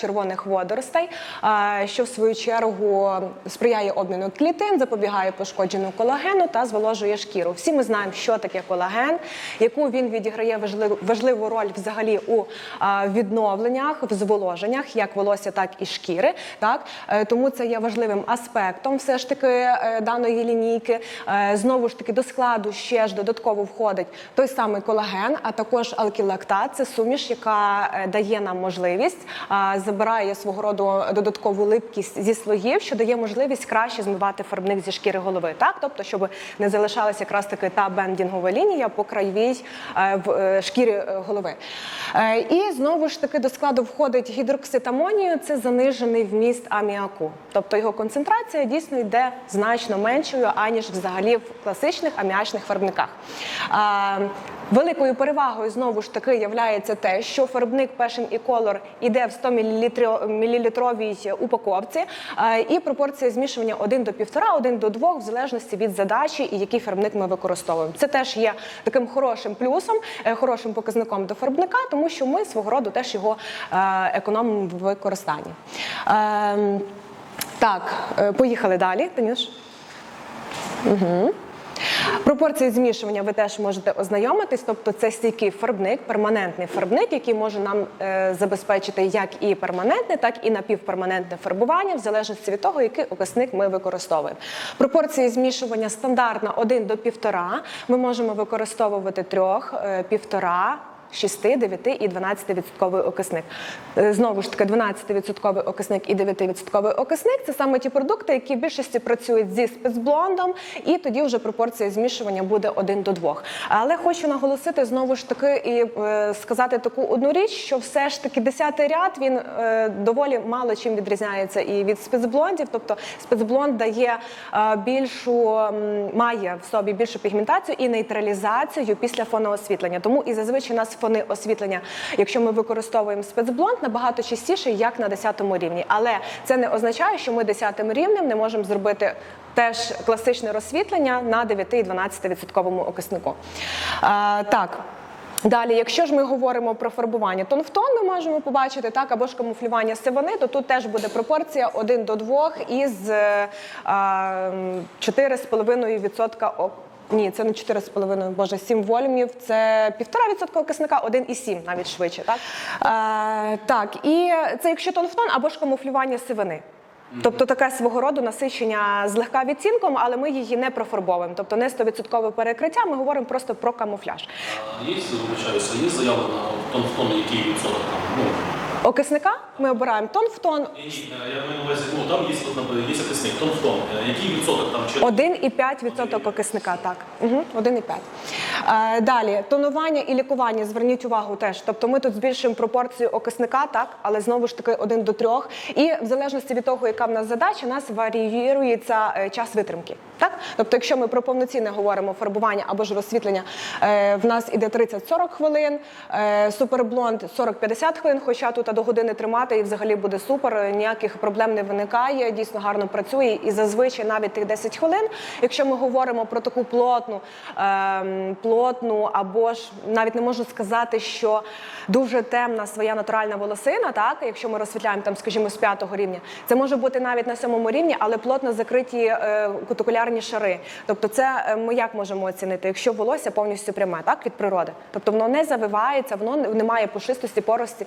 червоних водоростей, що в свою чергу сприяє обміну клітин, запобігає пошкодженню колагену та зволожує шкіру. Всі ми знаємо, що таке колаген, яку він відіграє важливу, роль взагалі у відновленнях, в зволоженнях, як волосся, так і шкіри. Так Е, тому це є важливим аспектом, все ж таки е, даної лінійки. Е, Знову ж таки до складу ще ж додатково входить той самий колаген, а також алкілактат. Це суміш, яка дає нам можливість, забирає свого роду додаткову липкість зі слоїв, що дає можливість краще змивати фарбник зі шкіри голови. Так, тобто, щоб не залишалася якраз таки та бендінгова лінія по краєвій е, в е, шкірі е, голови. І знову ж таки до складу входить гідроксид амонію, це занижений вміст аміаку. Тобто його концентрація дійсно йде значно меншою, аніж взагалі в класичних аміачних фарбниках. Великою перевагою знову ж таки являється те, що фарбник Passion і Color іде в 100 мл упаковці, і пропорція змішування 1 до 1,5, 1 до 2, в залежності від задачі і який фарбник ми використовуємо. Це теж є таким хорошим плюсом, е, хорошим показником до фарбника, тому що ми свого роду теж його е, економимо в використанні. Ем, Так, е, поїхали далі, Танюш. Пропорції змішування ви теж можете ознайомитись, тобто це стійкий фарбник, перманентний фарбник, який може нам е, забезпечити як і перманентне, так і напівперманентне фарбування, в залежності від того, який окисник ми використовуємо. Пропорції змішування стандартна 1 до 1,5. Ми можемо використовувати 3, 1,5, 6, 9 і 12 відсотковий окисник. Е, Знову ж таки, 12 відсотковий окисник і 9 відсотковий окисник це саме ті продукти, які в більшості працюють зі спецблондом, і тоді вже пропорція змішування буде 1 до 2. Але хочу наголосити знову ж таки і е, сказати таку одну річ, що все ж таки 10 ряд він е, доволі мало чим відрізняється і від спецблондів. Тобто спецблонд дає більшу, має в собі більшу пігментацію і нейтралізацію після фоноосвітлення. Тому і зазвичай нас фони освітлення, якщо ми використовуємо спецблонд, набагато частіше, як на 10 рівні. Але це не означає, що ми 10 рівнем не можемо зробити теж класичне розсвітлення на 9 і 12 відсотковому окиснику. А, так. Далі, якщо ж ми говоримо про фарбування тон в тон, ми можемо побачити так, або ж камуфлювання сивини, то тут теж буде пропорція 1 до 2 із е, а, 4,5% ок- ні, це не 4,5, боже, 7 волюмів, це 1,5% окисника, 1,7 навіть швидше. Так? Е, так, і це якщо тон в тон, або ж камуфлювання сивини. Тобто таке свого роду насичення злегка відцінком, але ми її не профарбовуємо. Тобто не 100% перекриття, ми говоримо просто про камуфляж. А Є, вибачаюся, є заявлено тон в тон, який відсоток там? Ну, Окисника ми обираємо тон в тон, ні, я маю на увазі, ну там є, є окисник, тон в тон. Е, Який відсоток там? Чи 1,5% окисника, так. Угу, 1,5. Е, далі, тонування і лікування, зверніть увагу теж. Тобто ми тут збільшуємо пропорцію окисника, так, але знову ж таки 1 до 3. І в залежності від того, яка в нас задача, у нас варіюється е, час витримки. Так? Тобто, якщо ми про повноцінне говоримо фарбування або ж розсвітлення, в нас іде 30-40 хвилин, суперблонд 40-50 хвилин, хоча тут до години тримати і взагалі буде супер, ніяких проблем не виникає, дійсно гарно працює і зазвичай навіть тих 10 хвилин. Якщо ми говоримо про таку плотну, ем, плотну або ж навіть не можу сказати, що дуже темна своя натуральна волосина, так, якщо ми розсвітляємо там, скажімо, з п'ятого рівня, це може бути навіть на сьомому рівні, але плотно закриті е, кутикулярні шари. Тобто, це е, ми як можемо оцінити, якщо волосся повністю пряме, так від природи, тобто воно не завивається, воно не- має пушистості, порості,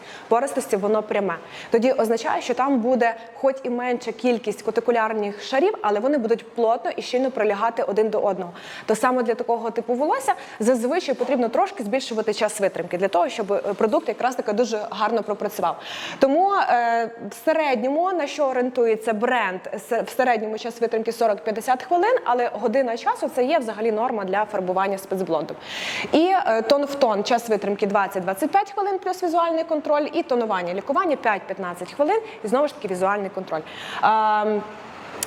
пористості, воно пряме. Тоді означає, що там буде хоч і менша кількість кутикулярних шарів, але вони будуть плотно і щільно прилягати один до одного. То саме для такого типу волосся зазвичай потрібно трошки збільшувати час витримки для того, щоб е, продукт якраз таки дуже гарно пропрацював. Тому е, в середньому на що орієнтується бренд в середньому час витримки 40-50 хвилин, але година часу це є взагалі норма для фарбування спецблондом. І е, тон в тон час витримки 20-25 хвилин плюс візуальний контроль, і тонування лікування 5-15 хвилин, і знову ж таки візуальний контроль. Ем,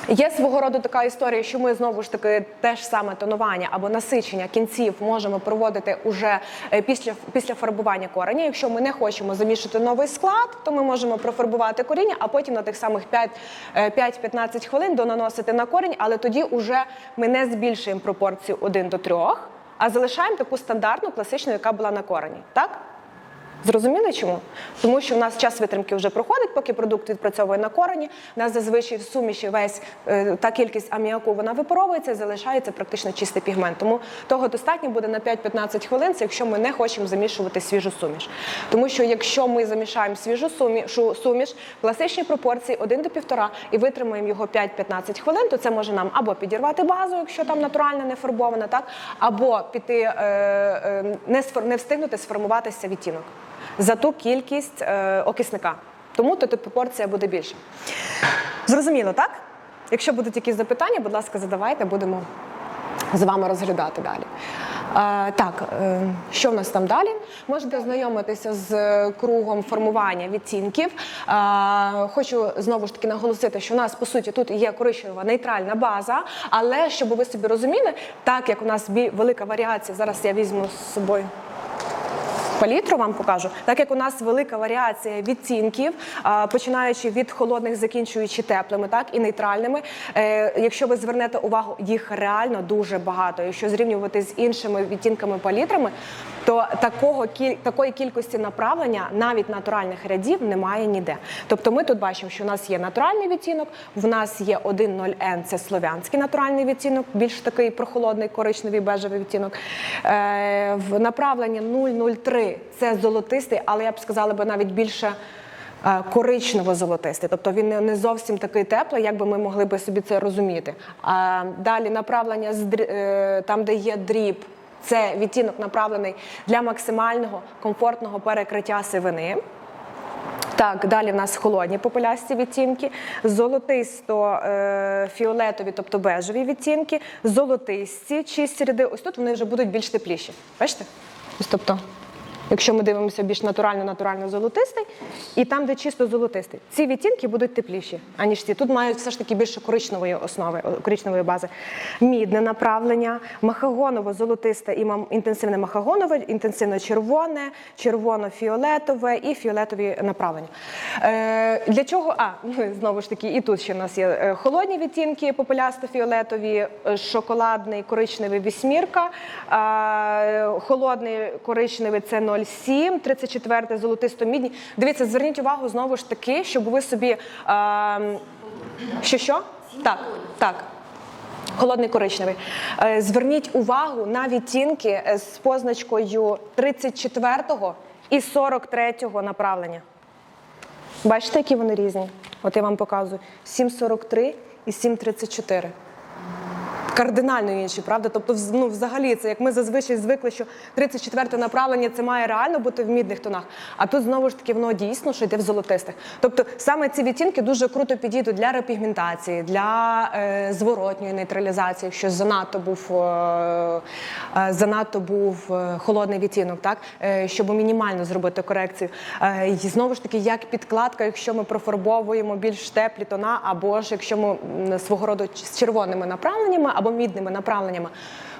Є свого роду така історія, що ми знову ж таки те ж саме тонування або насичення кінців можемо проводити уже е, після, після фарбування кореня. Якщо ми не хочемо замішати новий склад, то ми можемо профарбувати коріння, а потім на тих самих 5, е, 5-15 хвилин донаносити на корінь, але тоді вже ми не збільшуємо пропорцію 1 до 3, а залишаємо таку стандартну класичну, яка була на корені. Так? Зрозуміли чому? Тому що в нас час витримки вже проходить, поки продукт відпрацьовує на корені. У нас зазвичай в суміші весь е, та кількість аміаку вона випаровується залишається практично чистий пігмент. Тому того достатньо буде на 5-15 хвилин, це якщо ми не хочемо замішувати свіжу суміш. Тому що якщо ми замішаємо свіжу сумішу, суміш в класичній пропорції 1 до 1,5 і витримаємо його 5-15 хвилин, то це може нам або підірвати базу, якщо там натуральна не фарбована, так або піти е, е, не встигнути сформуватися відтінок за ту кількість е, окисника. Тому то пропорція буде більша. Зрозуміло, так? Якщо будуть якісь запитання, будь ласка, задавайте, будемо з вами розглядати далі. Е, так, е, що в нас там далі? Можете ознайомитися з кругом формування відтінків. Е, хочу знову ж таки наголосити, що у нас по суті тут є коричнева нейтральна база, але щоб ви собі розуміли, так як у нас велика варіація, зараз я візьму з собою палітру вам покажу, так як у нас велика варіація відтінків, починаючи від холодних, закінчуючи теплими, так і нейтральними. Е, Якщо ви звернете увагу, їх реально дуже багато. Якщо зрівнювати з іншими відтінками палітрами, то такого такої кількості направлення навіть натуральних рядів немає ніде. Тобто, ми тут бачимо, що у нас є натуральний відтінок, в нас є 1.0N, це слов'янський натуральний відтінок, більш такий прохолодний, коричневий бежевий відтінок. Е, в направленні 003 це золотистий, але я б сказала би навіть більше. е, Коричнево-золотистий, тобто він не- зовсім такий теплий, як би ми могли би собі це розуміти. А далі направлення з е, там, де є дріб, це відтінок направлений для максимального комфортного перекриття сивини. Так, далі в нас холодні популясті відтінки, золотисто-фіолетові, тобто бежеві відтінки, золотисті, чисті ряди. Ось тут вони вже будуть більш тепліші. Бачите? Ось тобто, якщо ми дивимося більш натурально, натурально золотистий, і там, де чисто золотистий, ці відтінки будуть тепліші, аніж ці. Тут мають все ж таки більше коричневої основи, коричневої бази. Мідне направлення, махагоново-золотисте і інтенсивне махагонове, інтенсивно червоне, червоно-фіолетове і фіолетові направлення. Е, для чого? А, ну, знову ж таки, і тут ще в нас є е, холодні відтінки, попелясто-фіолетові, е, шоколадний, коричневий вісьмірка, е, холодний коричневий це 0,7, 34 золотисто-мідні. Дивіться, зверніть увагу знову ж таки, щоб ви собі. Е, що що? Так, так. Холодний коричневий. Е, Зверніть увагу на відтінки е, з позначкою 34-го і 43-го направлення. Бачите, які вони різні? От я вам показую: 7,43 і 7,34. Кардинально інші, правда? Тобто, ну, взагалі, це як ми зазвичай звикли, що 34 направлення це має реально бути в мідних тонах. А тут знову ж таки воно дійсно, що йде в золотистих. Тобто саме ці відтінки дуже круто підійдуть для репігментації, для е, зворотньої нейтралізації, якщо занадто був, е, е, занадто був е, холодний відтінок, так? Е, щоб мінімально зробити корекцію. Е, і знову ж таки, як підкладка, якщо ми профарбовуємо більш теплі тона, або ж якщо ми свого роду з червоними направленнями або мідними направленнями.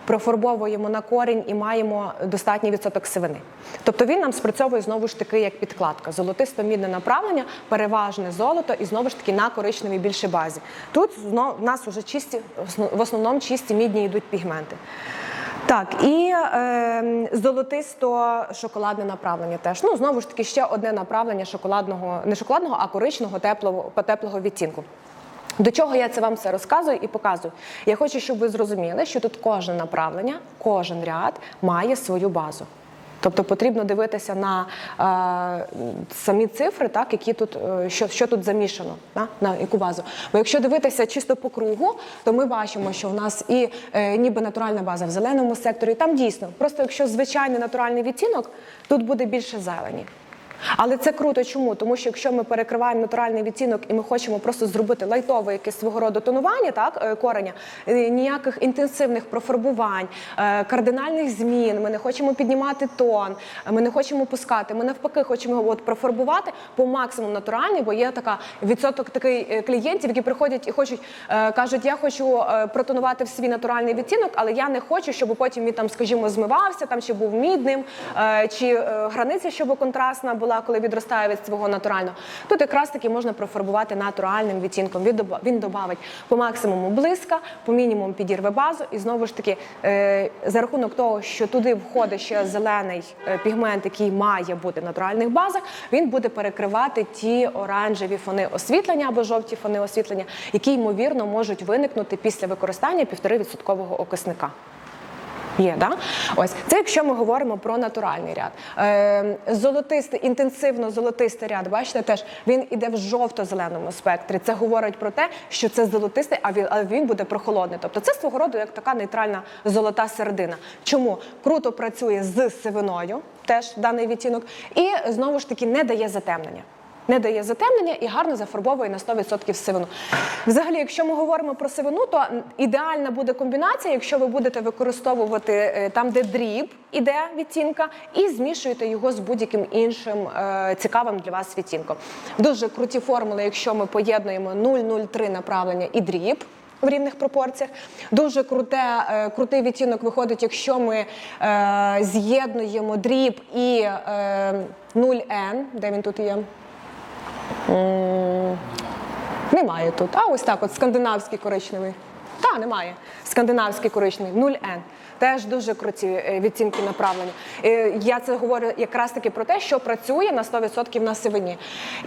Профарбовуємо на корінь і маємо достатній відсоток сивини. Тобто він нам спрацьовує знову ж таки як підкладка. Золотисто-мідне направлення, переважне золото і знову ж таки на коричневій більшій базі. Тут в нас вже чисті, в основному чисті мідні йдуть пігменти. Так, і е, золотисто-шоколадне направлення теж. Ну, знову ж таки, ще одне направлення шоколадного, не шоколадного, а коричного теплого, теплого відтінку. До чого я це вам все розказую і показую? Я хочу, щоб ви зрозуміли, що тут кожне направлення, кожен ряд має свою базу. Тобто потрібно дивитися на е, самі цифри, так, які тут, е, що, що тут замішано, да, на яку базу. Бо якщо дивитися чисто по кругу, то ми бачимо, що в нас і е, ніби натуральна база в зеленому секторі, і там дійсно. Просто якщо звичайний натуральний відтінок, тут буде більше зелені. Але це круто. Чому? Тому що якщо ми перекриваємо натуральний відтінок і ми хочемо просто зробити лайтове якесь свого роду тонування, так е, кореня, е, ніяких інтенсивних профарбувань, е, кардинальних змін. Ми не хочемо піднімати тон, ми не хочемо пускати. Ми навпаки хочемо от профарбувати по максимуму натуральний, бо є така відсоток такий е, клієнтів, які приходять і хочуть кажуть, я хочу протонувати в свій натуральний відтінок, але я не хочу, щоб потім він там, скажімо, змивався, там чи був мідним, чи границя, щоб контрастна була. Була, коли відростає від свого натурального. Тут якраз таки можна профарбувати натуральним відтінком. Він додавить по максимуму блиска, по мінімуму підірве базу. І знову ж таки, е, за рахунок того, що туди входить ще зелений е, пігмент, який має бути в натуральних базах, він буде перекривати ті оранжеві фони освітлення або жовті фони освітлення, які ймовірно можуть виникнути після використання 1,5% окисника. Є, да? Ось це якщо ми говоримо про натуральний ряд. Е, золотистий, інтенсивно золотистий ряд, бачите, теж він іде в жовто-зеленому спектрі. Це говорить про те, що це золотистий, а він, а він буде прохолодний. Тобто це свого роду як така нейтральна золота середина. Чому круто працює з сивиною, теж даний відтінок, і знову ж таки не дає затемнення. Не дає затемнення і гарно зафарбовує на 100% сивину. Взагалі, якщо ми говоримо про сивину, то ідеальна буде комбінація, якщо ви будете використовувати е, там, де дріб іде відтінка, і змішуєте його з будь-яким іншим е, цікавим для вас відтінком. Дуже круті формули, якщо ми поєднуємо 0,03 направлення і дріб. В рівних пропорціях дуже круте, е, крутий відтінок виходить, якщо ми е, з'єднуємо дріб і е, 0N, де він тут є. Немає тут. А ось так, от скандинавський коричневий. Та, немає. Скандинавський коричневий, 0N. Теж дуже круті е, відцінки направлення. Е, Я це говорю якраз таки про те, що працює на 100% на сивині.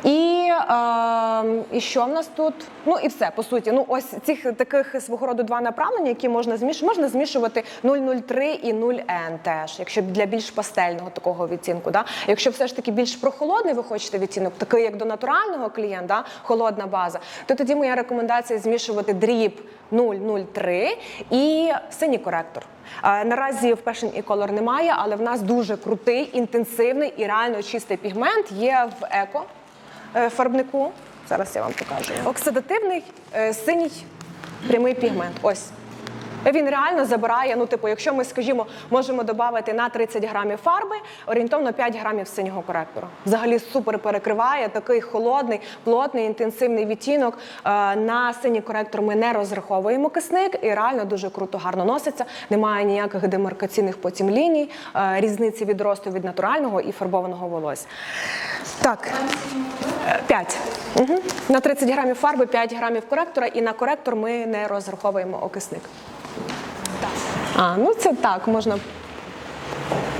І, е, і що в нас тут? Ну і все, по суті. Ну, ось цих таких свого роду два направлення, які можна змішувати. Можна змішувати 003 і 0N теж, якщо для більш пастельного такого відцінку. Да? Якщо все ж таки більш прохолодний ви хочете відтінок, такий як до натурального клієнта, холодна база, то тоді моя рекомендація змішувати дріб 003 і синій коректор. Е, Наразі в Passion e Color немає, але в нас дуже крутий, інтенсивний і реально чистий пігмент є в еко е, фарбнику. Зараз я вам покажу. Оксидативний е, синій прямий пігмент. Ось. Він реально забирає, ну, типу, якщо ми, скажімо, можемо додати на 30 грамів фарби, орієнтовно 5 грамів синього коректору. Взагалі супер перекриває такий холодний, плотний, інтенсивний відтінок. Е, На синій коректор ми не розраховуємо кисник і реально дуже круто, гарно носиться. Немає ніяких демаркаційних потім ліній, е, різниці відросту від натурального і фарбованого волосся. Так, 5. Угу. На 30 грамів фарби 5 грамів коректора, і на коректор ми не розраховуємо окисник. А, ну це так, можна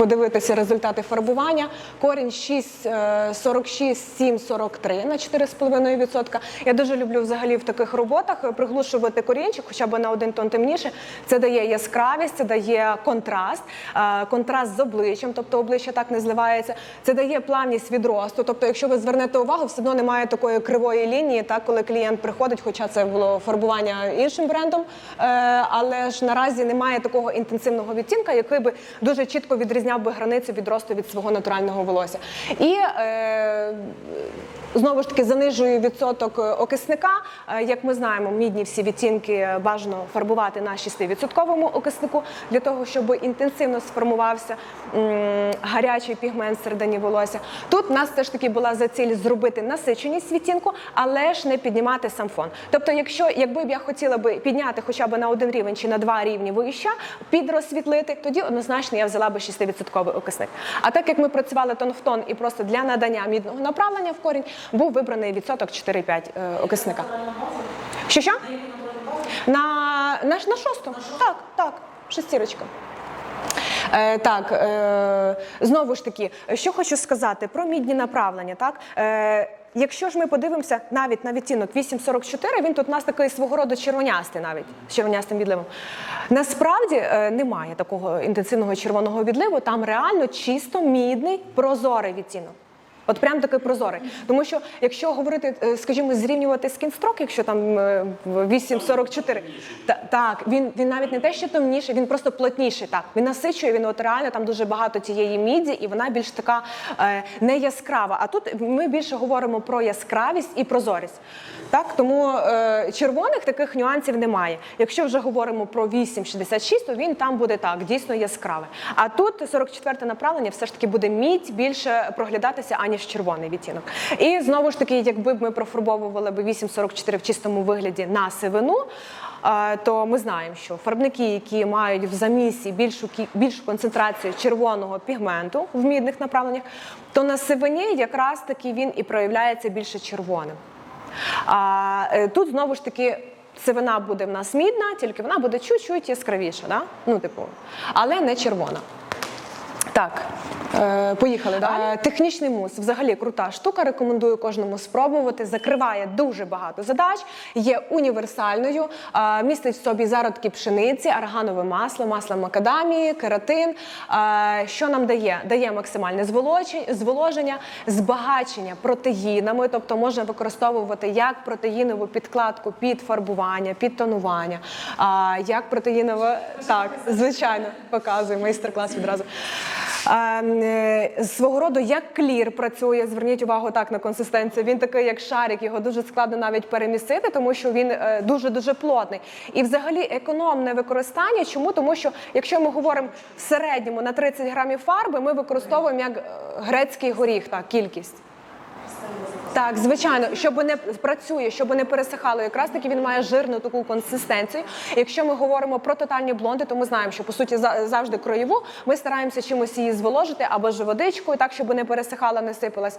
подивитися результати фарбування. Корінь 6, е, 46, 7, 43 на 4,5%. Я дуже люблю взагалі в таких роботах е, приглушувати корінчик, хоча б на один тон темніше. Це дає яскравість, це дає контраст, е, контраст з обличчям, тобто обличчя так не зливається. Це дає плавність відросту. Тобто, якщо ви звернете увагу, все одно немає такої кривої лінії, так коли клієнт приходить, хоча це було фарбування іншим брендом, е, але ж наразі немає такого інтенсивного відтінка, який би дуже чітко відрізняв би границю відросту від свого натурального волосся. І е, Знову ж таки занижує відсоток е, окисника. Е, Як ми знаємо, мідні всі відтінки бажано фарбувати на 6% окиснику для того, щоб інтенсивно сформувався гарячий пігмент всередині волосся. Тут у нас все ж таки була за ціль зробити насиченість відтінку, але ж не піднімати сам фон. Тобто, якщо якби б я хотіла би підняти хоча б на один рівень чи на два рівні вище, підрозсвітлити, тоді однозначно я взяла би 6% окисник. А так як ми працювали тон в тон і просто для надання мідного направлення в корінь, був вибраний відсоток 4-5 е, окисника. Що що? На, на, на шосту? Так, так, шестірочка. Е, так, е, знову ж таки, що хочу сказати про мідні направлення. Так? Е, якщо ж ми подивимося навіть на відтінок 844, він тут у нас такий свого роду червонястий навіть з червонястим відливом. Насправді е, немає такого інтенсивного червоного відливу, там реально чисто мідний прозорий відтінок. От прям такий прозорий. Тому що якщо говорити, е, скажімо, зрівнювати скінстрок, якщо там е, 8,44, та, так, він, він навіть не те, що темніший, він просто плотніший. Так, він насичує, він от реально там дуже багато тієї міді, і вона більш така е, не яскрава. А тут ми більше говоримо про яскравість і прозорість. Так, тому е, червоних таких нюансів немає. Якщо вже говоримо про 8,66, то він там буде так, дійсно яскравий. А тут 44 направлення все ж таки буде мідь більше проглядатися, аніж червоний відтінок. І знову ж таки, якби ми профарбовували б 8,44 в чистому вигляді на сивину. е, то ми знаємо, що фарбники, які мають в замісі більшу більшу концентрацію червоного пігменту в мідних направленнях, то на сивині якраз таки він і проявляється більше червоним. А е, тут знову ж таки. Сивина буде в нас мідна, тільки вона буде чуть-чуть яскравіша, да? ну, типу, але не червона. Так, поїхали далі. Е, технічний мус взагалі крута штука. Рекомендую кожному спробувати. Закриває дуже багато задач, є універсальною, е, містить в собі зародки пшениці, арганове масло, масло макадамії, кератин. Е, що нам дає? Дає максимальне зволоження, збагачення протеїнами, тобто можна використовувати як протеїнову підкладку під фарбування, під тонування, як протеїнове, так, звичайно, показую майстер-клас відразу. Е, Свого роду як клір працює. Зверніть увагу так на консистенцію. Він такий, як шарик, його дуже складно навіть перемісити, тому що він дуже дуже плотний. І взагалі економне використання. Чому? Тому що якщо ми говоримо в середньому на 30 грамів фарби, ми використовуємо як е, грецький горіх, так, кількість. Так, звичайно, щоб не працює, щоб не пересихало. Якраз таки він має жирну таку консистенцію. Якщо ми говоримо про тотальні блонди, то ми знаємо, що по суті завжди кроєву ми стараємося чимось її зволожити або ж водичкою, так щоб не пересихала, не сипалась.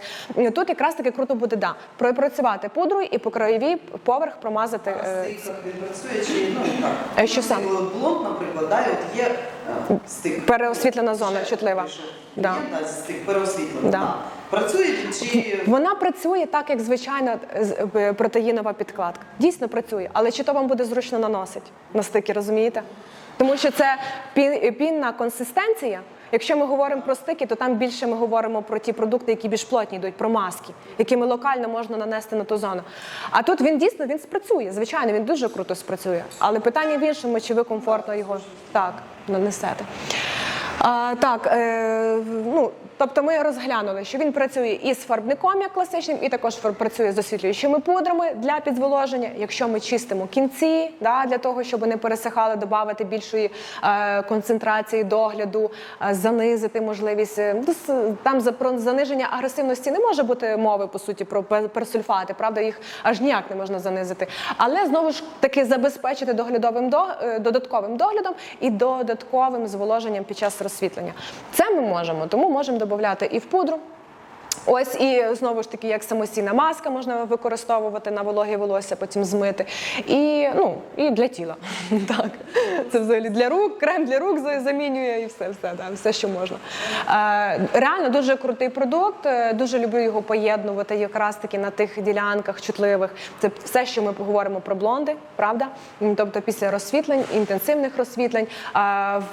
Тут якраз таки круто буде да пропрацювати пудрою і по краєвій поверх промазати. А е, стик працює чи ну так? Е, що саме? Блонд, наприклад, да, от є е, стик. Переосвітлена зона, чутлива. Да. да, стик. Да. Працює чи Вона працює так, як звичайна з- е, протеїнова підкладка. Дійсно працює, але чи то вам буде зручно наносити на стики, розумієте? Тому що це пі- пінна консистенція. Якщо ми говоримо про стики, то там більше ми говоримо про ті продукти, які більш плотні йдуть, про маски, якими локально можна нанести на ту зону. А тут він дійсно він спрацює. Звичайно, він дуже круто спрацює. Але питання в іншому, чи ви комфортно його так нанесете. А, так, е, ну, тобто ми розглянули, що він працює і з фарбником, як класичним, і також працює з освітлюючими пудрами для підзволоження. Якщо ми чистимо кінці, да, для того, щоб не пересихали, додати більшої е, концентрації догляду, е, занизити можливість. е, ну, Там за про заниження агресивності не може бути мови, по суті, про персульфати, правда, їх аж ніяк не можна занизити. Але знову ж таки забезпечити доглядовим до, е, додатковим доглядом і додатковим зволоженням під час розсвітлення. Це ми можемо, тому можемо додати і в пудру. Ось і знову ж таки, як самостійна маска можна використовувати на вологе волосся, потім змити. І, ну, і для тіла. Так. Це взагалі для рук, крем для рук замінює і все, все, да, все, що можна. Е, реально дуже крутий продукт. е, Дуже люблю його поєднувати якраз таки на тих ділянках чутливих. Це все, що ми поговоримо про блонди, правда? Тобто після розсвітлень, інтенсивних розсвітлень, е,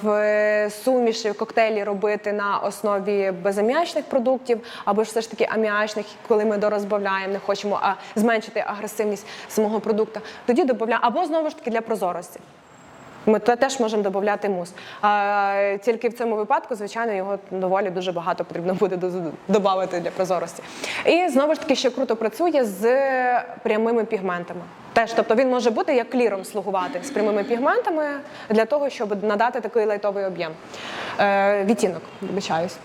в суміші в коктейлі робити на основі безаміачних продуктів, або ж все ж таки аміачних, коли ми дорозбавляємо, не хочемо а, зменшити агресивність самого продукту. Тоді додаємо, або знову ж таки для прозорості. Ми теж можемо додати мус. А, тільки в цьому випадку, звичайно, його доволі дуже багато потрібно буде додати для прозорості. І знову ж таки, ще круто працює з прямими пігментами. Теж, тобто він може бути як кліром слугувати з прямими пігментами для того, щоб надати такий лайтовий об'єм. Е, відтінок, вибачаюсь.